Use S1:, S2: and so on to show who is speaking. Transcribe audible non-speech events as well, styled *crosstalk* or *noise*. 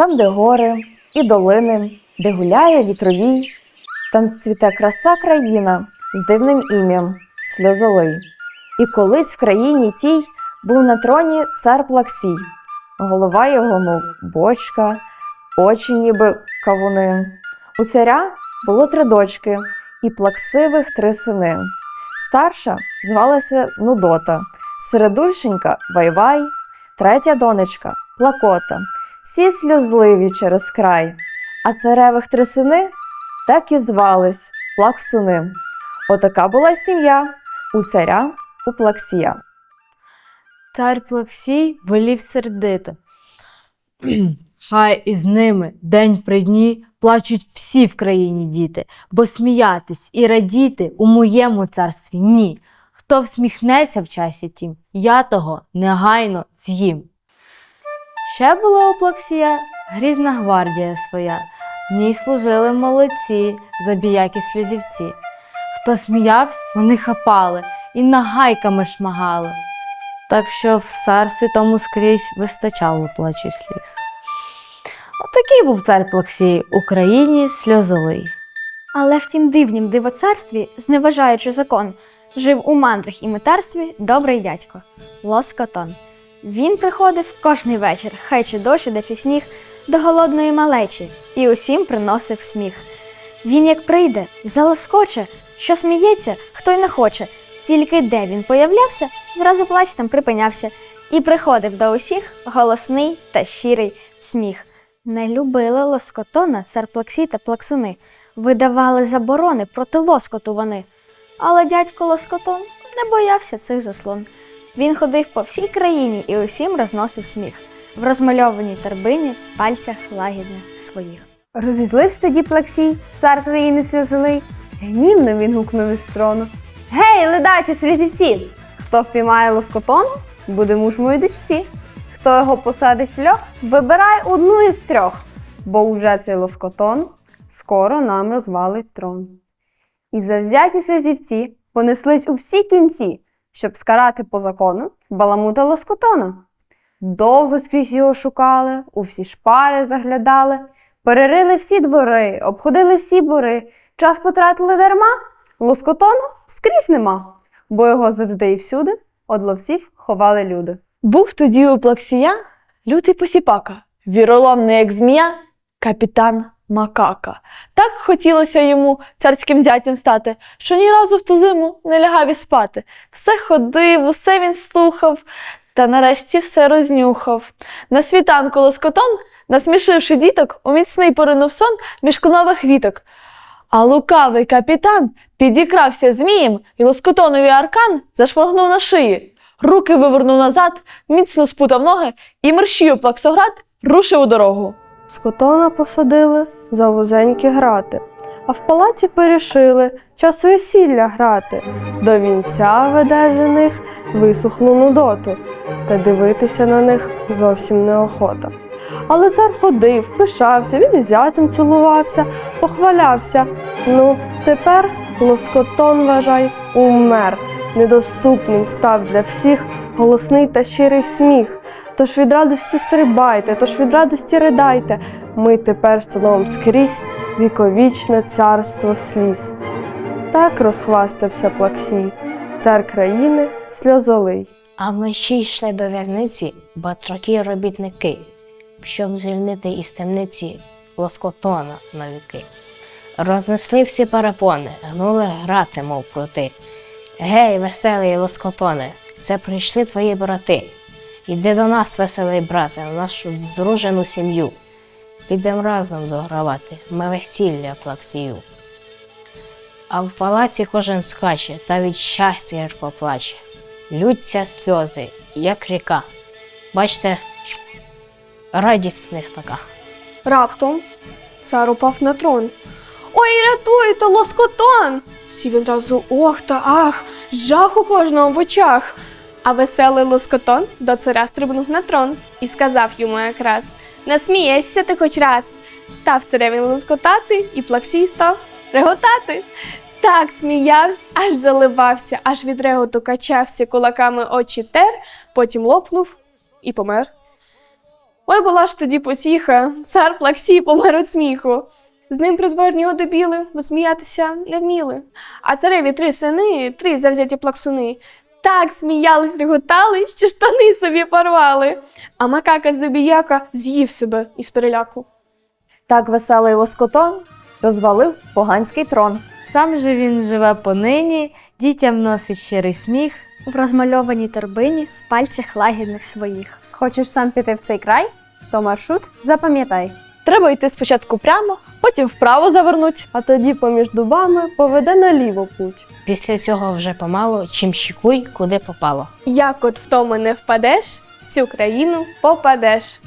S1: там, де гори і долини, де гуляє вітровій, там цвіте краса країна з дивним ім'ям Сльозолий. І колись в країні тій був на троні цар Плаксій, голова його, мов бочка, очі ніби кавуни. У царя було три дочки і плаксивих три сини. Старша звалася Нудота, середульшенька Вайвай, третя донечка Плакота. Всі сльозливі через край, а царевих три сини так і звались Плаксуни. Отака була сім'я у царя у Плаксія.
S2: Цар Плаксій волів сердито. *clears throat* Хай із ними день при дні плачуть всі в країні діти, бо сміятись і радіти у моєму царстві ні. Хто всміхнеться в часі тім, я того негайно з'їм. Ще була у Плаксія грізна гвардія своя, в ній служили молодці, забіякі сльозівці. Хто сміявсь, вони хапали і нагайками шмагали. Так що в царстві тому скрізь вистачало плачу сліз. Отакий був цар Плаксій, Україні сльозовий.
S3: Але в тім дивнім дивоцарстві, зневажаючи закон, жив у мандрах і метарстві добрий дядько Лоскотон. Він приходив кожний вечір, хай чи дощ, де чи сніг, до голодної малечі і усім приносив сміх. Він як прийде, залоскоче, що сміється, хто й не хоче. Тільки де він появлявся, зразу плач там припинявся, і приходив до усіх голосний та щирий сміх. Не любили лоскотона царплаксі та плаксуни, видавали заборони проти лоскоту вони. Але дядько Лоскотон не боявся цих заслон. Він ходив по всій країні і усім розносив сміх в розмальованій торбині в пальцях лагідних своїх.
S4: Розізлився тоді Плаксій, цар країни сльозолий. Гнівно він гукнув із трону. Гей, ледачі слізівці! Хто впіймає лоскотон, буде муж моїй дочці. Хто його посадить в льох, вибирай одну із трьох, бо уже цей лоскотон скоро нам розвалить трон. І завзяті сльозівці понеслись у всі кінці, щоб скарати по закону баламута лоскотона. Довго скрізь його шукали, у всі шпари заглядали, перерили всі двори, обходили всі бори, час потратили дарма, лоскотона скрізь нема, бо його завжди і всюди од ловців ховали люди.
S5: Був тоді у Плаксія лютий посіпака, віроломний, як змія, капітан Макака. Так хотілося йому царським зятям стати, що ні разу в ту зиму не лягав і спати. Все ходив, усе він слухав, та нарешті все рознюхав. На світанку лоскотон, насмішивши діток, у міцний поринув сон між кленових віток. А лукавий капітан підікрався змієм, і лоскотоновий аркан зашморгнув на шиї. Руки вивернув назад, міцно спутав ноги і мерщію плаксоград рушив у дорогу.
S6: Скотона посадили за вузенькі грати, а в палаці порішили час весілля грати. До вінця веде жених висохлу нудоту, та дивитися на них зовсім неохота. Але цар ходив, пишався, він із зятем цілувався, похвалявся. Ну, тепер лоскотон, вважай, умер. Недоступним став для всіх голосний та щирий сміх. Тож від радості стрибайте, тож від радості ридайте. Ми тепер становимо скрізь віковічне царство сліз. Так розхвастався Плаксій, цар країни сльозолий.
S7: А вночі йшли до в'язниці батраки робітники, щоб звільнити із темниці лоскотона на віки. Рознесли всі перепони, гнули грати, мов проти. Гей, веселий лоскотоне, це прийшли твої брати. Іди до нас, веселий брате, в нашу здружену сім'ю. Підем разом догравати, ми весілля плаксію. А в палаці кожен скаче та від щастя гірко плаче. Лються сльози, як ріка. Бачите, радість в них така.
S8: Раптом цар упав на трон. Ой, рятуйте, лоскотон! Всі відразу ох та ах, жах у кожного в очах. А веселий лоскотон до царя стрибнув на трон і сказав йому якраз: Насмієшся ти хоч раз. Став цареві лоскотати, і плаксій став реготати. Так сміявся, аж заливався, аж від реготу качався, кулаками очі тер, потім лопнув і помер. Ой, була ж тоді потіха, цар Плаксій помер від сміху. З ним придворні одобіли, бо сміятися не вміли. А цареві три сини, три завзяті плаксуни. Так сміялись, реготали, що штани собі порвали. А макака забіяка з'їв себе із переляку.
S1: Так веселий лоскотон розвалив поганський трон.
S2: Сам же він живе понині, дітям носить щирий сміх.
S3: В розмальованій торбині в пальцях лагідних своїх.
S4: Схочеш сам піти в цей край? То маршрут запам'ятай.
S5: Треба йти спочатку прямо, потім вправо завернуть.
S6: А тоді поміж дубами поведе наліво путь.
S7: Після цього вже помалу чим щікуй, куди попало.
S8: Як от в тому не впадеш, в цю країну попадеш.